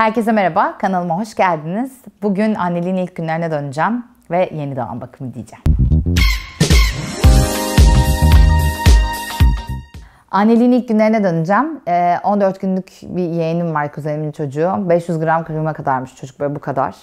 Herkese merhaba, kanalıma hoş geldiniz. Bugün anneliğin ilk günlerine döneceğim ve yeni doğan bakımı diyeceğim. Anneliğin ilk günlerine döneceğim. Ee, 14 günlük bir yeğenim var, kuzenimin çocuğu. 500 gram kırma kadarmış çocuk böyle bu kadar.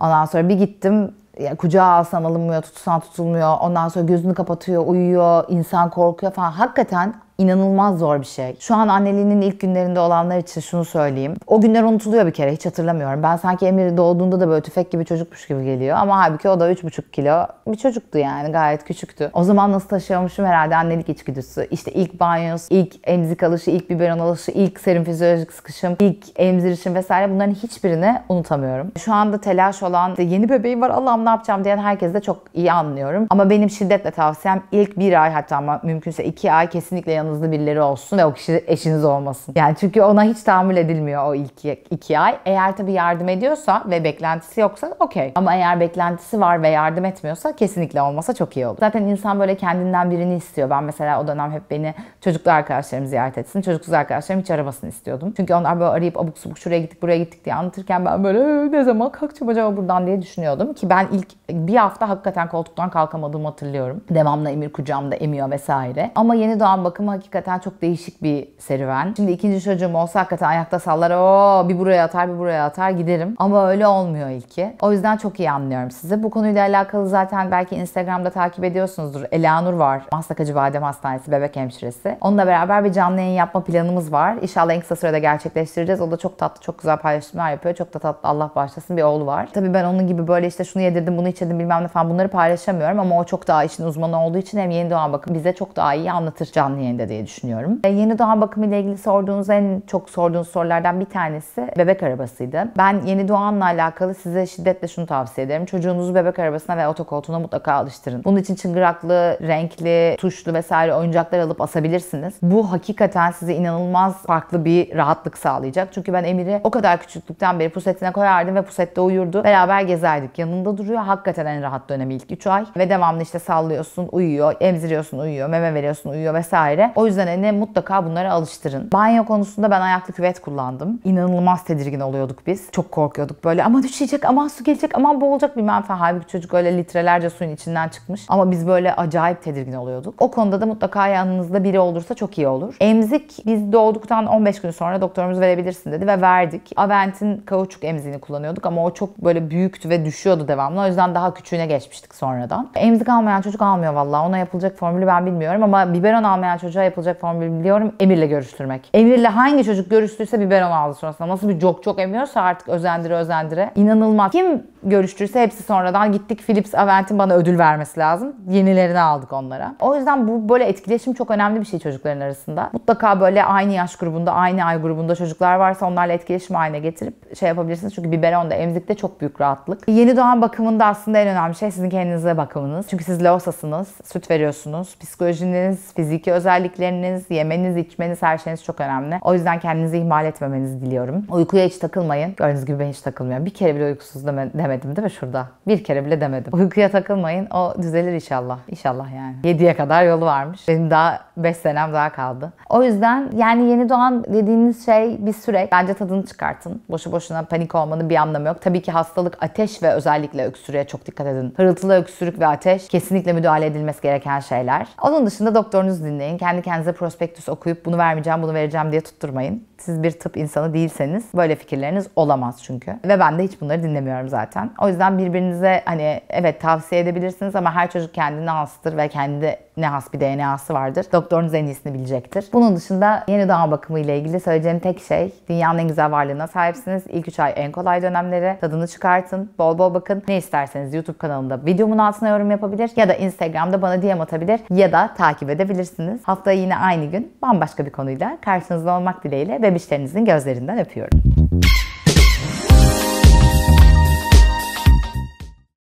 Ondan sonra bir gittim ya kucağa alsan alınmıyor, tutsan tutulmuyor. Ondan sonra gözünü kapatıyor, uyuyor, insan korkuyor falan. Hakikaten inanılmaz zor bir şey. Şu an anneliğinin ilk günlerinde olanlar için şunu söyleyeyim. O günler unutuluyor bir kere hiç hatırlamıyorum. Ben sanki Emir doğduğunda da böyle tüfek gibi çocukmuş gibi geliyor. Ama halbuki o da 3,5 kilo bir çocuktu yani gayet küçüktü. O zaman nasıl taşıyormuşum herhalde annelik içgüdüsü. İşte ilk banyosu, ilk emzik alışı, ilk biberon alışı, ilk serum fizyolojik sıkışım, ilk emzirişim vesaire bunların hiçbirini unutamıyorum. Şu anda telaş olan yeni bebeğim var Allah'ım ne yapacağım diyen herkes de çok iyi anlıyorum. Ama benim şiddetle tavsiyem ilk bir ay hatta mümkünse iki ay kesinlikle yanı yanınızda birileri olsun ve o kişi eşiniz olmasın. Yani çünkü ona hiç tahammül edilmiyor o ilk iki ay. Eğer tabii yardım ediyorsa ve beklentisi yoksa okey. Ama eğer beklentisi var ve yardım etmiyorsa kesinlikle olmasa çok iyi olur. Zaten insan böyle kendinden birini istiyor. Ben mesela o dönem hep beni çocuklu arkadaşlarım ziyaret etsin. Çocuksuz arkadaşlarım hiç aramasını istiyordum. Çünkü onlar böyle arayıp abuk subuk şuraya gittik buraya gittik diye anlatırken ben böyle ne zaman kalkacağım acaba buradan diye düşünüyordum. Ki ben ilk bir hafta hakikaten koltuktan kalkamadığımı hatırlıyorum. Devamlı Emir kucağımda emiyor vesaire. Ama yeni doğan bakımı hakikaten çok değişik bir serüven. Şimdi ikinci çocuğum olsa hakikaten ayakta sallar o bir buraya atar bir buraya atar giderim. Ama öyle olmuyor ilki. O yüzden çok iyi anlıyorum sizi. Bu konuyla alakalı zaten belki Instagram'da takip ediyorsunuzdur. Elanur var. Maslakacı Badem Hastanesi bebek hemşiresi. Onunla beraber bir canlı yayın yapma planımız var. İnşallah en kısa sürede gerçekleştireceğiz. O da çok tatlı, çok güzel paylaşımlar yapıyor. Çok da tatlı Allah bağışlasın bir oğlu var. Tabii ben onun gibi böyle işte şunu yedirdim, bunu içirdim bilmem ne falan bunları paylaşamıyorum ama o çok daha işin uzmanı olduğu için hem yeni doğan bakın bize çok daha iyi anlatır canlı yayında diye düşünüyorum. E, yeni doğan bakımı ile ilgili sorduğunuz en çok sorduğunuz sorulardan bir tanesi bebek arabasıydı. Ben yeni doğanla alakalı size şiddetle şunu tavsiye ederim. Çocuğunuzu bebek arabasına ve otokoltuğuna mutlaka alıştırın. Bunun için çıngıraklı, renkli, tuşlu vesaire oyuncaklar alıp asabilirsiniz. Bu hakikaten size inanılmaz farklı bir rahatlık sağlayacak. Çünkü ben Emir'i o kadar küçüklükten beri pusetine koyardım ve pusette uyurdu. Beraber gezerdik. Yanında duruyor. Hakikaten en rahat dönemi ilk 3 ay. Ve devamlı işte sallıyorsun, uyuyor, emziriyorsun, uyuyor, meme veriyorsun, uyuyor vesaire. O yüzden ne mutlaka bunlara alıştırın. Banyo konusunda ben ayaklı küvet kullandım. İnanılmaz tedirgin oluyorduk biz. Çok korkuyorduk böyle aman düşecek, aman su gelecek, aman boğulacak bilmem falan. Halbuki çocuk öyle litrelerce suyun içinden çıkmış. Ama biz böyle acayip tedirgin oluyorduk. O konuda da mutlaka yanınızda biri olursa çok iyi olur. Emzik biz doğduktan 15 gün sonra doktorumuz verebilirsin dedi ve verdik. Avent'in kauçuk emziğini kullanıyorduk ama o çok böyle büyüktü ve düşüyordu devamlı. O yüzden daha küçüğüne geçmiştik sonradan. Emzik almayan çocuk almıyor vallahi. Ona yapılacak formülü ben bilmiyorum ama biberon almayan çocuğa yapılacak formülü biliyorum. Emir'le görüştürmek. Emir'le hangi çocuk görüştüyse biberon aldı sonrasında. Nasıl bir çok çok emiyorsa artık özendire özendire. İnanılmaz. Kim görüştürse hepsi sonradan gittik Philips Avent'in bana ödül vermesi lazım. Yenilerini aldık onlara. O yüzden bu böyle etkileşim çok önemli bir şey çocukların arasında. Mutlaka böyle aynı yaş grubunda, aynı ay grubunda çocuklar varsa onlarla etkileşim haline getirip şey yapabilirsiniz. Çünkü biberon da emzikte çok büyük rahatlık. Yeni doğan bakımında aslında en önemli şey sizin kendinize bakımınız. Çünkü siz losasınız, süt veriyorsunuz. Psikolojiniz, fiziki özellikleriniz, yemeniz, içmeniz, her şeyiniz çok önemli. O yüzden kendinizi ihmal etmemenizi diliyorum. Uykuya hiç takılmayın. Gördüğünüz gibi ben hiç takılmıyorum. Bir kere bile uykusuz deme, demedim değil mi şurada? Bir kere bile demedim. Uykuya takılmayın. O düzelir inşallah. İnşallah yani. 7'ye kadar yolu varmış. Benim daha 5 senem daha kaldı. O yüzden yani yeni doğan dediğiniz şey bir süreç. Bence tadını çıkartın. Boşu boşuna panik olmanın bir anlamı yok. Tabii ki hastalık ateş ve özellikle öksürüğe çok dikkat edin. Hırıltılı öksürük ve ateş kesinlikle müdahale edilmesi gereken şeyler. Onun dışında doktorunuzu dinleyin. Kendi kendinize prospektüs okuyup bunu vermeyeceğim, bunu vereceğim diye tutturmayın. Siz bir tıp insanı değilseniz böyle fikirleriniz olamaz çünkü. Ve ben de hiç bunları dinlemiyorum zaten. O yüzden birbirinize hani evet tavsiye edebilirsiniz ama her çocuk kendine hastır ve kendi ne has bir DNA'sı vardır. Doktorunuz en iyisini bilecektir. Bunun dışında yeni doğan bakımı ile ilgili söyleyeceğim tek şey dünyanın en güzel varlığına sahipsiniz. İlk 3 ay en kolay dönemleri. Tadını çıkartın. Bol bol bakın. Ne isterseniz YouTube kanalında videomun altına yorum yapabilir ya da Instagram'da bana DM atabilir ya da takip edebilirsiniz. Haftaya yine aynı gün bambaşka bir konuyla karşınızda olmak dileğiyle bebişlerinizin gözlerinden öpüyorum.